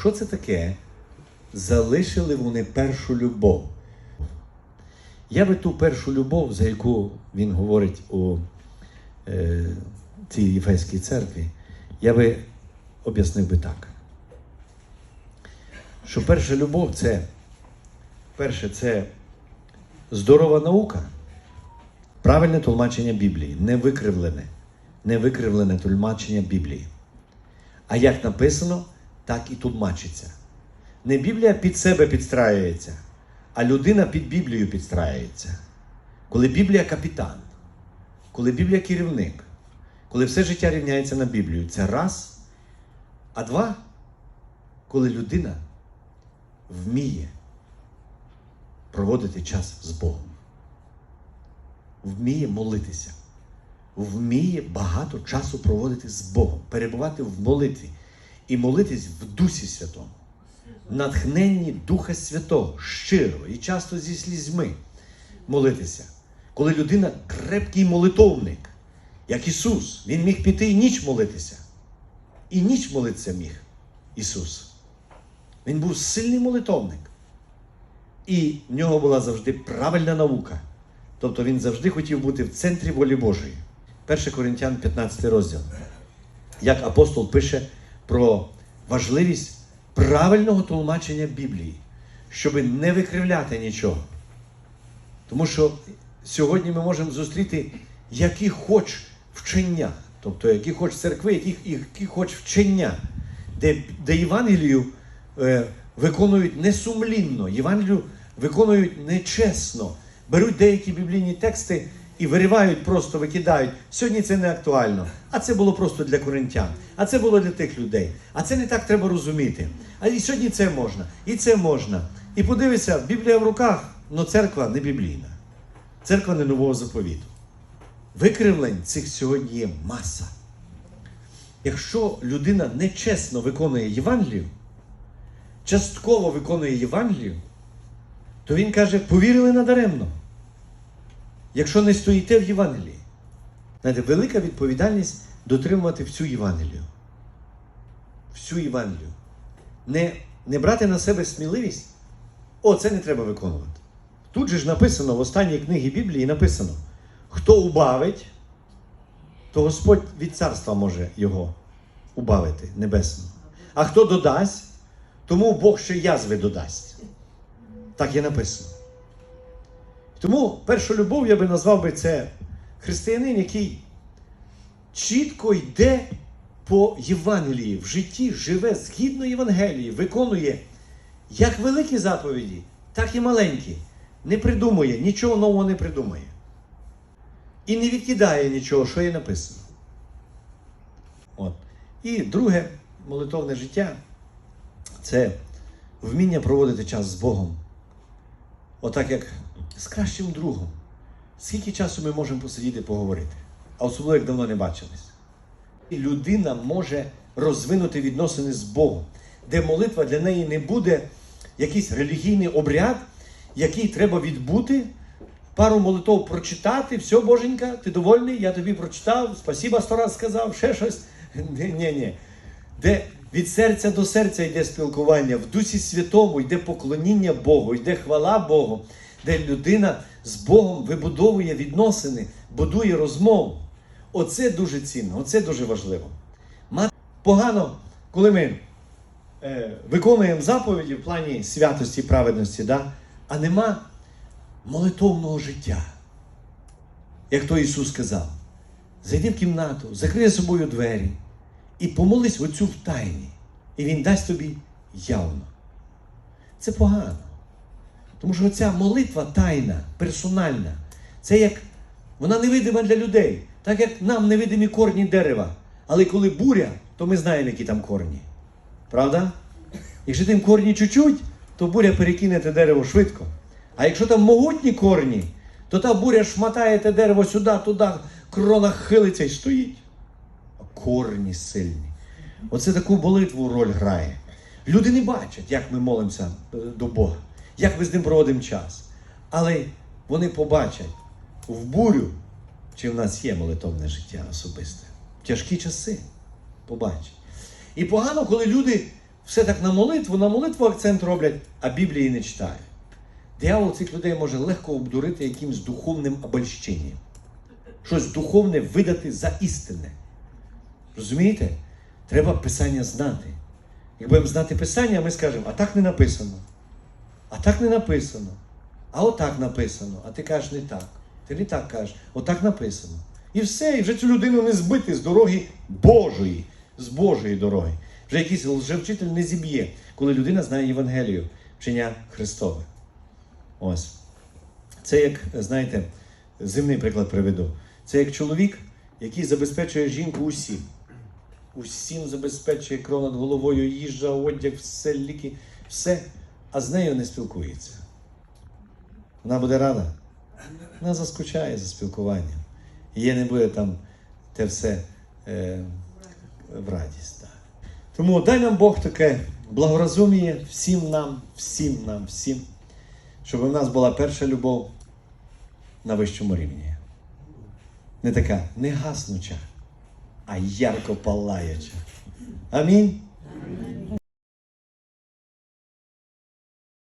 Що це таке? Залишили вони першу любов. Я би ту першу любов, за яку він говорить у е, цій Єфеській церкві, я би об'яснив би так. Що перша любов це, перше, це здорова наука, правильне тлумачення Біблії, не викривлене, не викривлене тлумачення Біблії. А як написано, так і тлумачиться. Не Біблія під себе підстраюється, а людина під Біблію підстраюється. Коли Біблія капітан, коли Біблія керівник, коли все життя рівняється на Біблію, це раз. А два, коли людина вміє проводити час з Богом, вміє молитися, вміє багато часу проводити з Богом, перебувати в молитві і молитись в Дусі Святому, натхненні Духа Святого, щиро і часто зі слізьми молитися. Коли людина крепкий молитовник, як Ісус, Він міг піти і ніч молитися. І ніч молитися міг Ісус. Він був сильний молитовник. І в нього була завжди правильна наука. Тобто він завжди хотів бути в центрі волі Божої. 1 Коринтян 15 розділ. Як апостол пише про важливість правильного тлумачення Біблії, щоб не викривляти нічого. Тому що сьогодні ми можемо зустріти які хоч вчення, тобто які хоч церкви, які, які хоч вчення, де, де Євангелію е, виконують несумлінно, Євангелію виконують нечесно, беруть деякі біблійні тексти і виривають, просто викидають. Сьогодні це не актуально. А це було просто для коринтян, а це було для тих людей. А це не так треба розуміти. А і сьогодні це можна, і це можна. І подивися, Біблія в руках, але церква не біблійна. Церква не нового заповіту. Викривлень цих сьогодні є маса. Якщо людина нечесно виконує Євангелію, частково виконує Євангелію, то він каже, повірили надаремно. Якщо не стоїте в Євангелії. Знаєте, велика відповідальність дотримувати всю Євангелію. Всю Євангелію. Не, не брати на себе сміливість, о, це не треба виконувати. Тут же ж написано в останній книгі Біблії написано: хто убавить, то Господь від царства може його убавити небесного. А хто додасть, тому Бог ще язви додасть. Так є написано. Тому першу любов я би назвав би це християнин, який чітко йде по Євангелії, в житті живе згідно Євангелії, виконує як великі заповіді, так і маленькі. Не придумує, нічого нового не придумує. І не відкидає нічого, що є написано. От. І друге молитовне життя це вміння проводити час з Богом. Отак як з кращим другом. Скільки часу ми можемо посидіти поговорити, а особливо як давно не бачились. Людина може розвинути відносини з Богом, де молитва для неї не буде якийсь релігійний обряд, який треба відбути, пару молитов прочитати, все, Боженька, ти довольний, я тобі прочитав, спасіба сто раз сказав, ще щось. Ні, ні, ні. Де від серця до серця йде спілкування, в Дусі Святому йде поклоніння Богу, йде хвала Богу, де людина з Богом вибудовує відносини, будує розмову. Оце дуже цінно, оце дуже важливо. Мати погано, коли ми е, виконуємо заповіді в плані святості, і праведності, да? а нема молитовного життя. Як то Ісус сказав, зайди в кімнату, закрий за собою двері і помолись оцю в тайні, і Він дасть тобі явно. Це погано. Тому що ця молитва тайна, персональна, це як вона невидима для людей, так як нам невидимі корні дерева. Але коли буря, то ми знаємо, які там корні. Правда? Якщо тим корні чуть-чуть, то буря перекине те дерево швидко. А якщо там могутні корні, то та буря шматає те дерево сюди, туди, крона хилиться і стоїть. А корні сильні. Оце таку молитву роль грає. Люди не бачать, як ми молимося е, до Бога, як ми з ним проводимо час. Але вони побачать в бурю, чи в нас є молитовне життя особисте. Тяжкі часи побачать. І погано, коли люди все так на молитву, на молитву акцент роблять, а Біблії не читають. Диявол цих людей може легко обдурити якимсь духовним обольщенням. Щось духовне видати за істинне. Розумієте? Треба Писання знати. Як будемо знати Писання, ми скажемо, а так не написано. А так не написано. А отак написано. А ти кажеш не так. Ти не так кажеш, отак написано. І все, і вже цю людину не збити з дороги Божої, з Божої дороги. Вже якийсь лжевчитель не зіб'є, коли людина знає Євангелію, вчення Христове. Ось. Це як, знаєте, земний приклад приведу. Це як чоловік, який забезпечує жінку усім. Усім забезпечує кров над головою, їжа, одяг, все, ліки, все, а з нею не спілкується. Вона буде рада. Вона заскучає за спілкуванням. Їй не буде там те все е, в радість. Так. Тому дай нам Бог таке благорозуміє всім нам, всім нам, всім, щоб у нас була перша любов на вищому рівні. Не така не гаснуча, а ярко палаюча. Амінь.